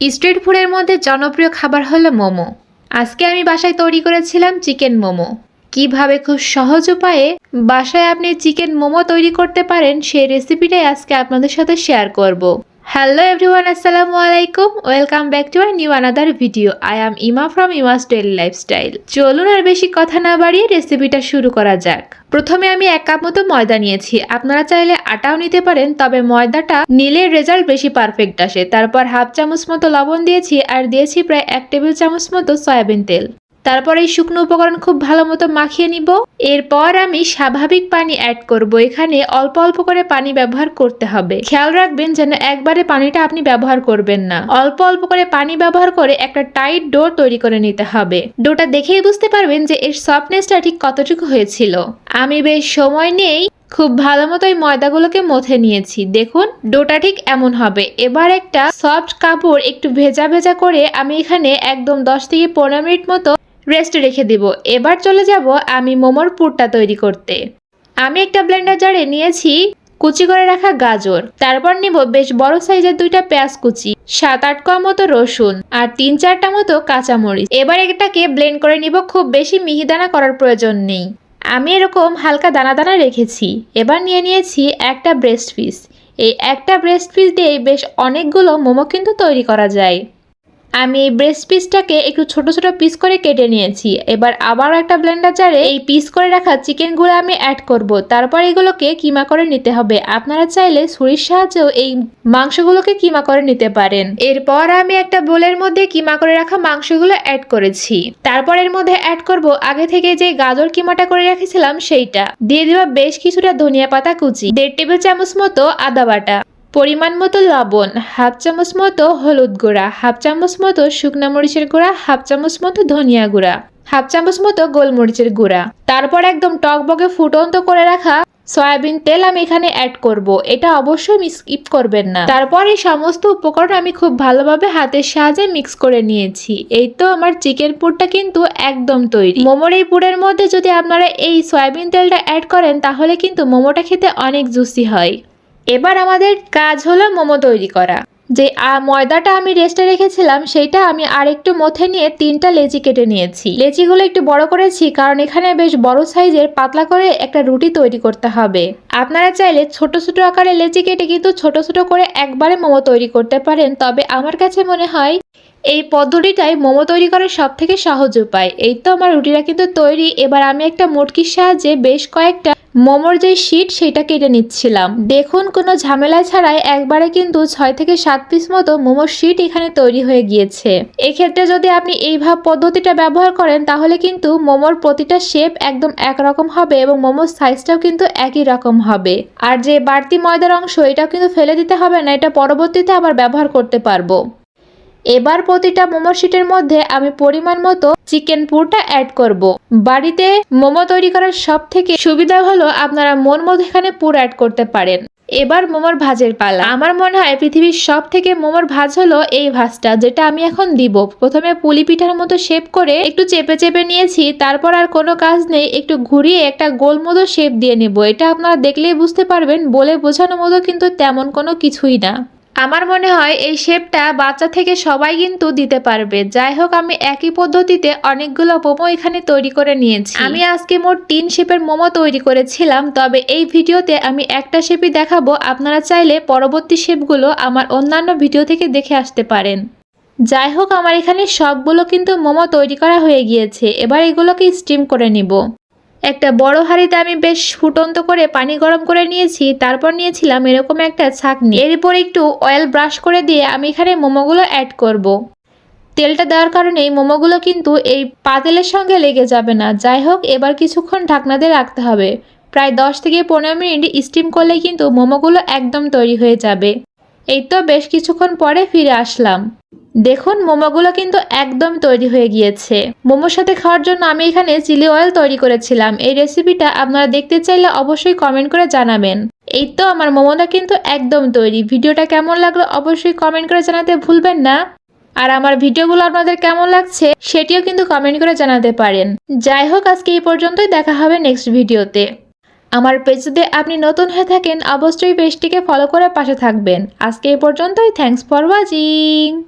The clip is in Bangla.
স্ট্রিট ফুডের মধ্যে জনপ্রিয় খাবার হলো মোমো। আজকে আমি বাসায় তৈরি করেছিলাম চিকেন মোমো। কীভাবে খুব সহজ উপায়ে বাসায় আপনি চিকেন মোমো তৈরি করতে পারেন সেই রেসিপিটাই আজকে আপনাদের সাথে শেয়ার করব। হ্যালো এভরিওয়ান আসসালামু আলাইকুম welcome back to our new another video I am ইমা ফ্রম ইমাস ডেইলি লাইফস্টাইল চলুন আর বেশি কথা না বাড়িয়ে রেসিপিটা শুরু করা যাক। প্রথমে আমি এক কাপ মতো ময়দা নিয়েছি। আপনারা চাইলে আটাও নিতে পারেন, তবে ময়দাটা নিলে রেজাল্ট বেশি পারফেক্ট আসে। তারপর হাফ চামচ মতো লবণ দিয়েছি আর দিয়েছি প্রায় এক টেবিল চামচ মতো সয়াবিন তেল। তারপর এই শুকনো উপকরণ খুব ভালো মতো মাখিয়ে নিব। এরপর আমি স্বাভাবিক পানি অ্যাড করব। এখানে অল্প অল্প করে পানি ব্যবহার করতে হবে। খেয়াল রাখবেন যেন একবারে পানিটা আপনি ব্যবহার করবেন না। অল্প অল্প করে পানি ব্যবহার করে একটা টাইট ডো তৈরি করে নিতে হবে। ডোটা দেখেই বুঝতে পারবেন যে এর সফটনেসটা ঠিক কতটুকু হয়েছিল। আমি বেশ সময় নেই খুব ভালো মতো ময়দাগুলোকে মথে নিয়েছি। দেখুন ডোটা ঠিক এমন হবে। এবার একটা সফট কাপড় একটু ভেজা ভেজা করে আমি এখানে একদম দশ থেকে পনেরো মিনিট মতো রেস্টে রেখে দিব। এবার চলে যাব আমি মোমোর পুরটা তৈরি করতে। আমি একটা ব্লেন্ডার জারে নিয়েছি কুচি করে রাখা গাজর। তারপর নিব বেশ বড় সাইজের দুইটা পেঁয়াজ কুচি, সাত আট কোয়া মতো রসুন আর তিন চারটা মতো কাঁচামরিচ। এবার এটাকে ব্লেন্ড করে নিব, খুব বেশি মিহিদানা করার প্রয়োজন নেই। আমি এরকম হালকা দানা দানা রেখেছি। এবার নিয়ে নিয়েছি একটা ব্রেস্ট পিস এই একটা ব্রেস্ট পিস দিয়ে বেশ অনেকগুলো মোমো কিন্তু তৈরি করা যায়। আমি এই ব্রেস্ট পিসটাকে একটু ছোট ছোট পিস করে কেটে নিয়েছি। এবার আবার একটা ব্লেন্ডার জারে এই পিস করে রাখা চিকেনগুলো আমি অ্যাড করব। তারপর এগুলোকে কিমা করে নিতে হবে? আপনারা চাইলে ছুরির সাহায্যেও এই মাংসগুলোকে কিমা করে নিতে পারেন। এরপর আমি একটা বোলের মধ্যে কিমা করে রাখা মাংসগুলো অ্যাড করেছি। তারপর এর মধ্যে অ্যাড করব আগে থেকে যে গাজর কিমাটা করে রেখেছিলাম সেইটা। দিয়ে দেওয়া বেশ কিছুটা ধনিয়া পাতা কুচি, দেড় টেবিল চামচ মতো আদা বাটা। পরিমাণ মতো লবণ, হাফ চামচ মতো হলুদ গুঁড়া, হাফ চামচ মতো শুকনা মরিচের গুঁড়া, হাফ চামচ মতো ধনিয়া গুঁড়া, হাফ চামচ মতো গোলমরিচের গুঁড়া। তারপর একদম টকবগে ফুটন্ত করে রাখা সয়াবিন তেল আমি এখানে অ্যাড করব। এটা অবশ্যই স্কিপ করবেন না। তারপর এই সমস্ত উপকরণ আমি খুব ভালোভাবে হাতের সাহায্যে মিক্স করে নিয়েছি। এই তো আমার চিকেন পুরটা কিন্তু একদম তৈরি। মোমোর এই পুরের মধ্যে যদি আপনারা এই সয়াবিন তেলটা অ্যাড করেন, তাহলে কিন্তু মোমোটা খেতে অনেক জুসি হয়। এবার আমাদের কাজ হলো মোমো তৈরি করা। যে ময়দাটা আমি রেস্টে রেখেছিলাম, সেইটা আমি আরেকটু মথে নিয়ে তিনটা লেচি কেটে নিয়েছি। লেচিগুলো একটু বড় করেছি, কারণ এখানে বেশ বড় সাইজের পাতলা করে একটা রুটি তৈরি করতে হবে। আপনারা চাইলে ছোট ছোট আকারে লেচি কেটে কিন্তু ছোট ছোট করে একবারে মোমো তৈরি করতে পারেন, তবে আমার কাছে মনে হয় এই পদ্ধতিটাই মোমো তৈরি করার সব থেকে সহজ উপায়। এই তো আমার রুটিটা কিন্তু তৈরি, এবার আমি একটা মোটকির সাহায্যে বেশ কয়েকটা মোমোর যে শিট সেটা কেটে নিচ্ছিলাম। দেখুন, কোনো ঝামেলা ছাড়াই একবারে কিন্তু ছয় থেকে সাত পিস মতো মোমোর শিট এখানে তৈরি হয়ে গিয়েছে। এক্ষেত্রে যদি আপনি এইভাবে পদ্ধতিটা ব্যবহার করেন, তাহলে কিন্তু মোমোর প্রতিটা শেপ একদম একরকম হবে এবং মোমোর সাইজটাও কিন্তু একই রকম হবে। আর যে বাড়তি ময়দার অংশ, এটাও কিন্তু ফেলে দিতে হবে না, এটা পরবর্তীতে আবার ব্যবহার করতে পারব। এবার প্রতিটা মোমো শিটের মধ্যে আমি পরিমাণ মতো চিকেন পুরটা অ্যাড করব। বাড়িতে মোমো তৈরি করার সব থেকে সুবিধা হলো আপনারা মন মতো এখানে পুর অ্যাড করতে পারেন। এবার মোমোর ভাজের পালা। আমার মনে হয় পৃথিবীর সব থেকে মোমোর ভাজ হলো এই ভাজটা, যেটা আমি এখন দিব। প্রথমে পুলি পিঠার মতো শেপ করে একটু চেপে চেপে নিয়েছি, তারপর আর কোনো কাজ নেই, একটু ঘুরিয়ে একটা গোল মতো শেপ দিয়ে নেব। এটা আপনারা দেখলেই বুঝতে পারবেন, বলে বোঝানো মতো কিন্তু তেমন কোনো কিছুই না। আমার মনে হয় এই শেপটা বাচ্চা থেকে সবাই কিন্তু দিতে পারবে। যাই হোক, আমি একই পদ্ধতিতে অনেকগুলো মোমো এখানে তৈরি করে নিয়েছি। আমি আজকে মোট তিন শেপের মোমো তৈরি করেছিলাম, তবে এই ভিডিওতে আমি একটা শেপই দেখাবো। আপনারা চাইলে পরবর্তী শেপগুলো আমার অন্যান্য ভিডিও থেকে দেখে আসতে পারেন। যাই হোক, আমার এখানে সবগুলো কিন্তু মোমো তৈরি করা হয়ে গিয়েছে। এবার এগুলোকে স্টিম করে নিব। একটা বড় হাঁড়িতে আমি বেশ ফুটন্ত করে পানি গরম করে নিয়েছি, তারপর নিয়েছিলাম এরকম একটা ছাকনি এর উপর একটু অয়েল ব্রাশ করে দিয়ে আমি এখানে মোমোগুলো অ্যাড করব। তেলটা দেওয়ার কারণে এই মোমোগুলো কিন্তু এই পাতেলের সঙ্গে লেগে যাবে না। যাই হোক, এবার কিছুক্ষণ ঢাকনা দিয়ে রাখতে হবে। প্রায় দশ থেকে পনেরো মিনিট স্টিম করলে কিন্তু মোমোগুলো একদম তৈরি হয়ে যাবে। এই তো বেশ কিছুক্ষণ পরে ফিরে আসলাম। দেখুন, মোমোগুলো কিন্তু একদম তৈরি হয়ে গিয়েছে। মোমোর সাথে খাওয়ার জন্য আমি এখানে চিলি অয়েল তৈরি করেছিলাম। এই রেসিপিটা আপনারা দেখতে চাইলে অবশ্যই কমেন্ট করে জানাবেন। এই তো আমার মোমোটা কিন্তু একদম তৈরি। ভিডিওটা কেমন লাগল অবশ্যই কমেন্ট করে জানাতে ভুলবেন না। আর আমার ভিডিওগুলো আপনাদের কেমন লাগছে সেটিও কিন্তু কমেন্ট করে জানাতে পারেন। যাই হোক, আজকে এই পর্যন্তই দেখা হবে নেক্সট ভিডিওতে। আমার পেজ যদি আপনি নতুন হয়ে থাকেন, অবশ্যই পেজটিকে ফলো করে পাশে থাকবেন। আজকে এই পর্যন্তই। Thanks for watching